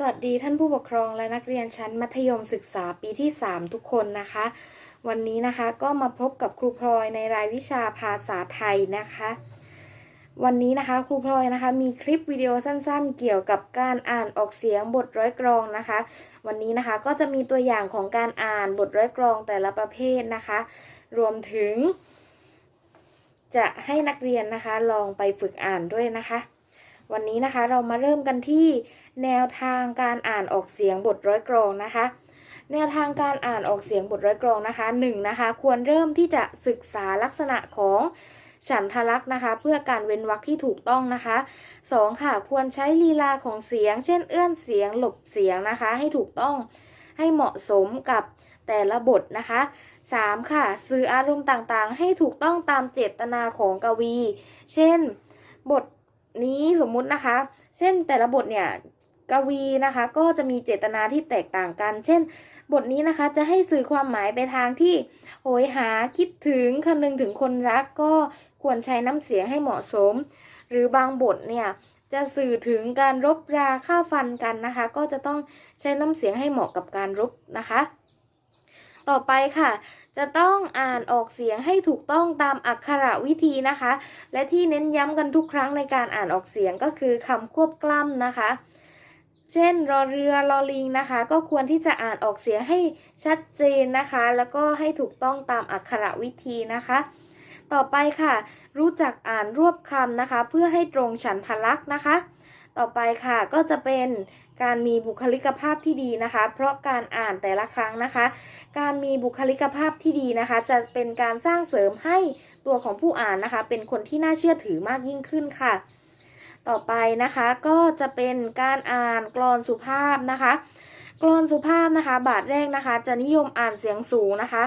สวัสดีท่านผู้ปกครองและนักเรียนชั้นมัธยมศึกษาปีที่ 3 ทุกคนนะคะ วันนี้นะคะก็มาพบกับครูพลอยในรายวิชาภาษาไทยนะคะ วันนี้นะคะครูพลอยนะคะ มีคลิปวิดีโอสั้นๆ เกี่ยวกับการอ่านออกเสียงบทร้อยกรองนะคะ วันนี้นะคะก็จะมีตัวอย่างของการอ่านบทร้อยกรองแต่ละประเภทนะคะ รวมถึง จะให้นักเรียนนะคะลองไปฝึกอ่านด้วยนะคะ วันนี้นะคะเรามาเริ่มกันที่แนวทางการอ่านออกเสียงบทร้อยกรองนะคะ แนวทางการอ่านออกเสียงบทร้อยกรองนะคะหนึ่งนะคะ ควรเริ่มที่จะศึกษาลักษณะของฉันทลักษณ์นะคะ เพื่อการเว้นวรรคที่ถูกต้องนะคะสองค่ะควรใช้ลีลาของเสียง เช่น เอื้อนเสียงหลบเสียงนะคะ ให้ถูกต้องให้เหมาะสมกับแต่ละบทนะคะ 3. ค่ะ สื่ออารมณ์ต่างๆ ให้ถูกต้องตามเจตนาของกวี เช่น บท นี้สมมุตินะคะ เช่นแต่ละบทเนี่ยกวีนะคะ ก็จะมีเจตนาที่แตกต่างกัน เช่น บทนี้นะคะจะให้สื่อความหมายไปทางที่โหยหาคิดถึงคำนึงถึงคนรักก็ควรใช้น้ำเสียงให้เหมาะสม หรือบางบทเนี่ยจะสื่อถึงการรบราฆ่าฟันกันนะคะ ก็จะต้องใช้น้ำเสียงให้เหมาะกับการรบนะคะ ต่อไปค่ะ จะต้องอ่านออกเสียงให้ถูกต้องตามอักขระวิธีนะคะ และที่เน้นย้ำกันทุกครั้งในการอ่านออกเสียงก็คือคำควบกล้ำนะคะ เช่นรอเรือรอลิงนะคะ ก็ควรที่จะอ่านออกเสียงให้ชัดเจนนะคะ แล้วก็ให้ถูกต้องตามอักขระวิธีนะคะ ต่อไปค่ะ รู้จักอ่านรวบคำนะคะ เพื่อให้ตรงฉันทลักษณ์นะคะ ต่อไปค่ะก็จะเป็นการมีบุคลิกภาพที่ดีนะคะ เพราะการอ่านแต่ละครั้งนะคะ การมีบุคลิกภาพที่ดีนะคะ จะเป็นการสร้างเสริมให้ตัวของผู้อ่านนะคะ เป็นคนที่น่าเชื่อถือมากยิ่งขึ้นค่ะ ต่อไปนะคะก็จะเป็นการอ่านกลอนสุภาพนะคะกลอนสุภาพนะคะ บาทแรกนะคะ จะนิยมอ่านเสียงสูงนะคะ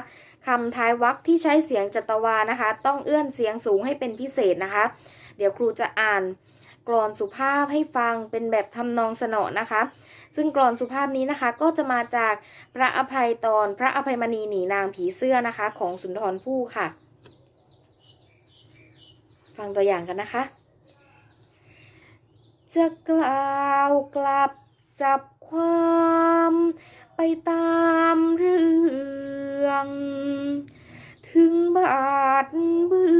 คำท้ายวรรคที่ใช้เสียงจัตวานะคะ ต้องเอื้อนเสียงสูงให้เป็นพิเศษนะคะ เดี๋ยวครูจะอ่าน กลอนสุภาพให้ฟังเป็นแบบทำนองสนอนะคะ ซึ่งกลอนสุภาพนี้นะคะ ก็จะมาจากพระอภัยตอนพระอภัยมณีหนีนางผีเสื้อนะคะ ของสุนทรภู่ค่ะ ฟังตัวอย่างกันนะคะ จะกล่าวกลับจับความไปตามเรื่อง ถึงบาทเบื้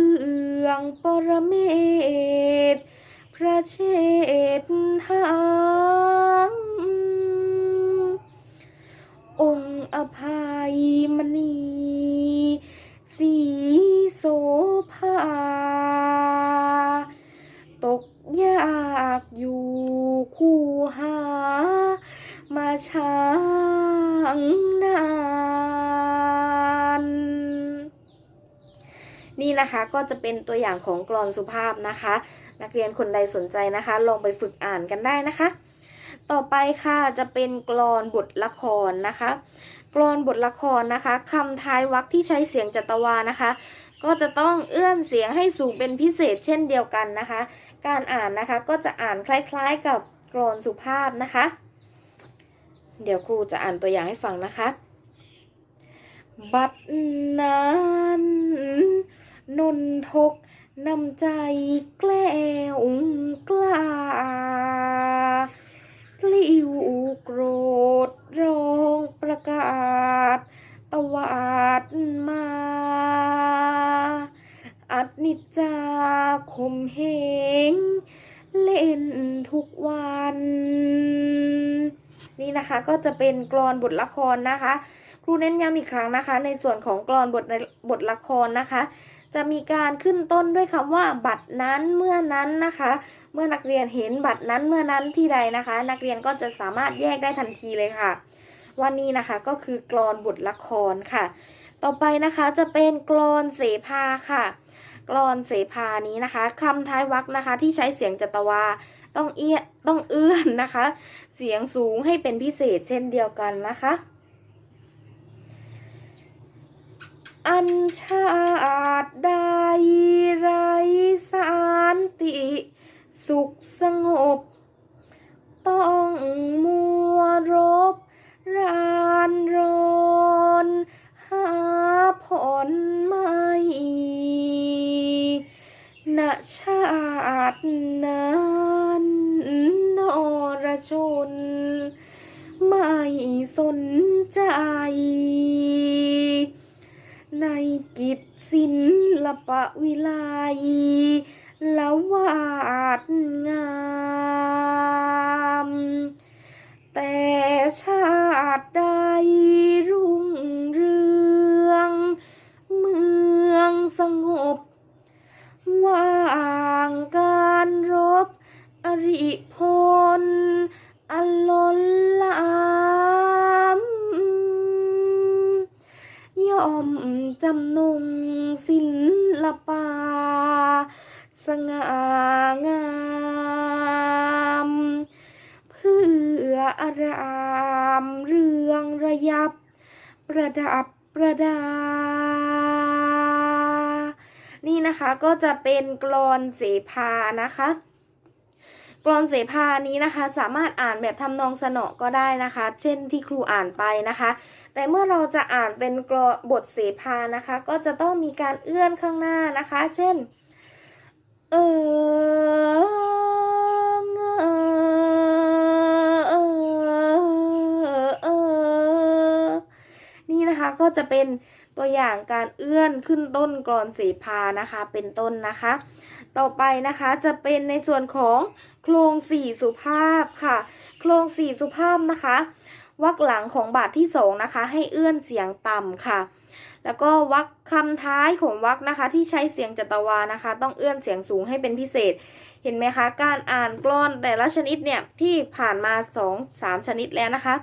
องปรเมศ ระเชษฐาองค์อภัยมณีสีโสภา ตกยากอยู่คู่หา มาช้างนาน นะคะก็จะเป็นตัวอย่างของกลอนสุภาพนะคะ นักเรียนคนใดสนใจนะคะ ลองไปฝึกอ่านกันได้นะคะ ต่อไปค่ะจะเป็นกลอนบทละครนะคะกลอนบทละครนะคะคำท้ายวรรคที่ใช้เสียงจัตวานะคะ ก็จะต้องเอื้อนเสียงให้สูงเป็นพิเศษเช่นเดียวกันนะคะ การอ่านนะคะก็จะอ่านคล้ายๆกับกลอนสุภาพนะคะ เดี๋ยวครูจะอ่านตัวอย่างให้ฟังนะคะ บัดนั้น นนทกนำใจแกล้วกล้ากลิ้วโกรธร้องประกาศ ตวาดมา อัดนิจจาคมเหงเล่นทุกวัน นี่นะคะก็จะเป็นกรอนบทละครนะคะ ครูเน้นย้ำอีกครั้งนะคะ ในส่วนของกรอนบทในบทละครนะคะ จะมีการขึ้นต้นด้วยคำว่าบัตรนั้นเมื่อนั้นนะคะ เมื่อนักเรียนเห็นบัตรนั้นเมื่อนั้นที่ใดนะคะ นักเรียนก็จะสามารถแยกได้ทันทีเลยค่ะว่านี่นะคะก็คือกรอนบทละครค่ะ ต่อไปนะคะจะเป็นกรอนเสภาค่ะ กรอนเสภานี้นะคะคำท้ายวรรคนะคะที่ใช้เสียงจัตวาต้องเอี้ยต้องเอื้อนนะคะ เสียงสูงให้เป็นพิเศษเช่นเดียวกันนะคะ อันชาติใดไรสารติ สุขสงบ กิจศิลปะวิไลละวาดงาม แต่ชาติใดรุ่งเรือง เมืองสงบ ว่างการรบอริ ประดับประดา นี่นะคะก็จะเป็นกลอนเสภานะคะกลอนเสภานี้นะคะ สามารถอ่านแบบทำนองสนอก็ได้นะคะ เช่นที่ครูอ่านไปนะคะ แต่เมื่อเราจะอ่านเป็นกลอนบทเสภานะคะ ก็จะต้องมีการเอื้อนข้างหน้านะคะ เช่น เป็นตัวอย่างการเอื้อนขึ้นต้นกรอนเสภานะคะ เป็นต้นนะคะ ต่อไปนะคะจะเป็นในส่วนของโครงสี่สุภาพค่ะ โครงสี่สุภาพนะคะวรรคหลังของบาทที่สองนะคะ ให้เอื้อนเสียงต่ำค่ะ แล้วก็วรรคำท้ายของวรรคนะคะ ที่ใช้เสียงจัตวานะคะ ต้องเอื้อนเสียงสูงให้เป็นพิเศษ เห็นไหมคะ การอ่านกลอนแต่ละชนิดเนี่ยที่ผ่านมาสองสามชนิดแล้วนะคะ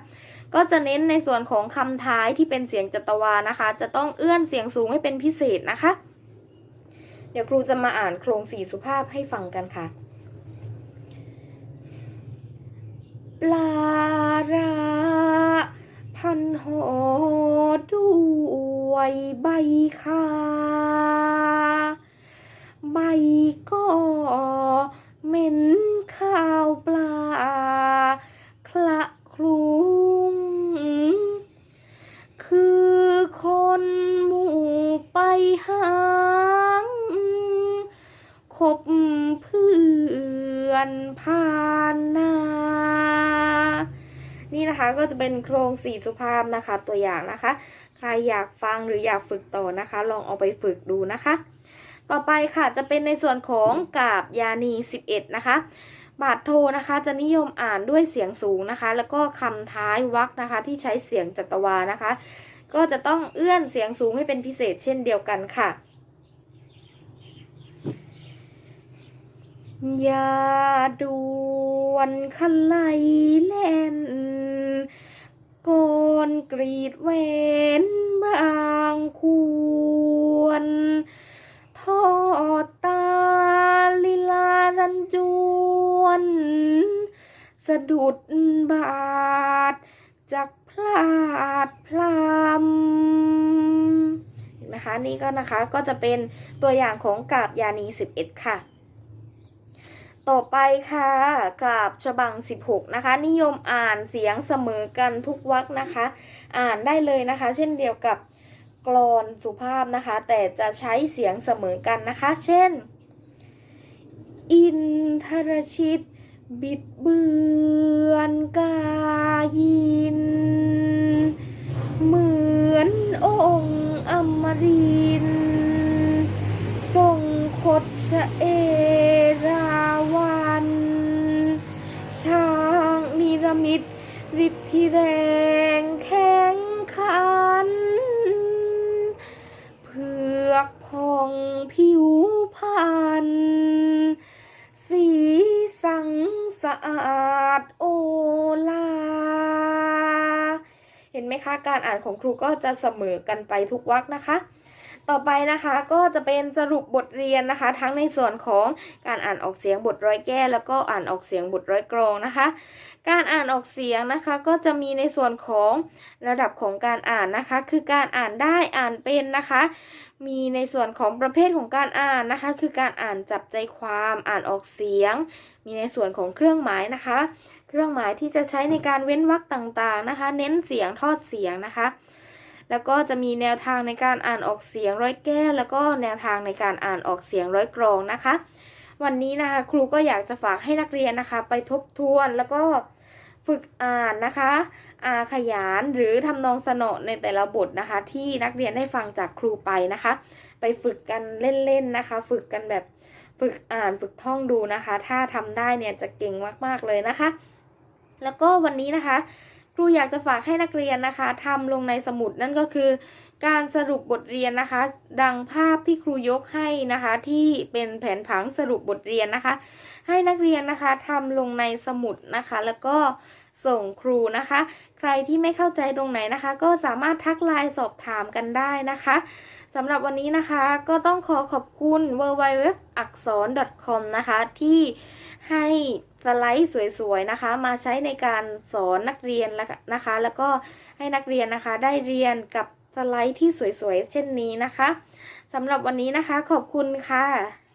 ก็จะเน้นในส่วนของคำท้ายที่เป็นเสียงจัตวานะคะ จะต้องเอื้อนเสียงสูงให้เป็นพิเศษนะคะ เดี๋ยวครูจะมาอ่านโครงสี่สุภาพให้ฟังกันค่ะ ปลาระพันหอด้วยใบคาใบก็เหม็นข้าวปลา คละคลุง คือคนหมู่ไปหางคบเพื่อนผ่านหน้า นี่นะคะก็ จะเป็นโครงสี่สุภาพนะคะ ตัวอย่างนะคะ ใครอยากฟังหรืออยากฝึกต่อนะคะ ลองเอาไปฝึกดูนะคะ ต่อไปค่ะจะเป็นในส่วนของกาบยานี 11 นะคะ บาทโทนะคะ จะนิยมอ่านด้วยเสียงสูงนะคะ แล้วก็คำท้ายวรรคนะคะ ที่ใช้เสียงจัตวานะคะ ก็จะต้องเอื้อนเสียงสูงให้เป็นพิเศษเช่นเดียวกันค่ะอย่าดวนคันไลแล่น นกรีดเวนบางควร ทอดตาลีลารันจวน สะดุดบาทจากพลาดพลามเห็นไหมคะนี่ก็นะคะก็จะเป็นตัวอย่างของกาบยานี 11 ค่ะ ต่อไปค่ะกาบฉบัง 16 นะคะ นิยมอ่านเสียงเสมอกันทุกวรรคนะคะ อ่านได้เลยนะคะ เช่นเดียวกับกลอนสุภาพนะคะ แต่จะใช้เสียงเสมอกันนะคะ เช่น อินทรชิต บิดเบือนกายิน เหมือนองค์อมรินทร์ทรงคดชะเอ แรงแข็งขัน เผือกพองผิวพันสีสังสะอาดโอลา เห็นไหมคะ การอ่านของครูก็จะเสมอกันไปทุกวรรคนะคะ ต่อไปนะคะก็จะเป็นสรุปบทเรียนนะคะ ทั้งในส่วนของการอ่านออกเสียงบทร้อยแก้แล้วก็อ่านออกเสียงบทร้อยกรองนะคะ การอ่านออกเสียงนะคะก็จะมีในส่วนของระดับของการอ่านนะคะ คือการอ่านได้อ่านเป็นนะคะ มีในส่วนของประเภทของการอ่านนะคะ คือการอ่านจับใจความอ่านออกเสียง มีในส่วนของเครื่องหมายนะคะ เครื่องหมายที่จะใช้ในการเว้นวรรคต่างๆนะคะ เน้นเสียงทอดเสียงนะคะ แล้วก็จะมีแนวทางในการอ่านออกเสียงร้อยแก้วแล้วก็แนวทางในการอ่านออกเสียงร้อยกรองนะคะ วันนี้นะคะครูก็อยากจะฝากให้นักเรียนนะคะ ไปทบทวนแล้วก็ฝึกอ่านนะคะอาขยานหรือทำนองสนอในแต่ละบทนะคะ ที่นักเรียนได้ฟังจากครูไปนะคะ ไปฝึกกันเล่นๆนะคะ ฝึกกันแบบฝึกอ่านฝึกท่องดูนะคะ ถ้าทำได้เนี่ยจะเก่งมากๆเลยนะคะ แล้วก็วันนี้นะคะ รูอยากจะฝากให้นักเรียนนะคะทำลงในสมุดนั่นก็คือ การสรุปบทเรียนนะคะ ดังภาพที่ครูยกให้นะคะ ที่เป็นแผนผังสรุปบทเรียนนะคะ ให้นักเรียนนะคะทำลงในสมุดนะคะ แล้วก็ส่งครูนะคะ ใครที่ไม่เข้าใจตรงไหนนะคะ ก็สามารถทักไลน์สอบถามกันได้นะคะสำหรับวันนี้นะคะก็ต้องขอขอบคุณ w w w อักษร .com นะคะ ที่ให้ สไลด์สวยๆนะคะ มาใช้ในการสอนนักเรียนแล้วนะคะ แล้วก็ให้นักเรียนนะคะได้เรียนกับสไลด์ที่สวยๆ เช่นนี้นะคะสำหรับวันนี้นะคะขอบคุณค่ะ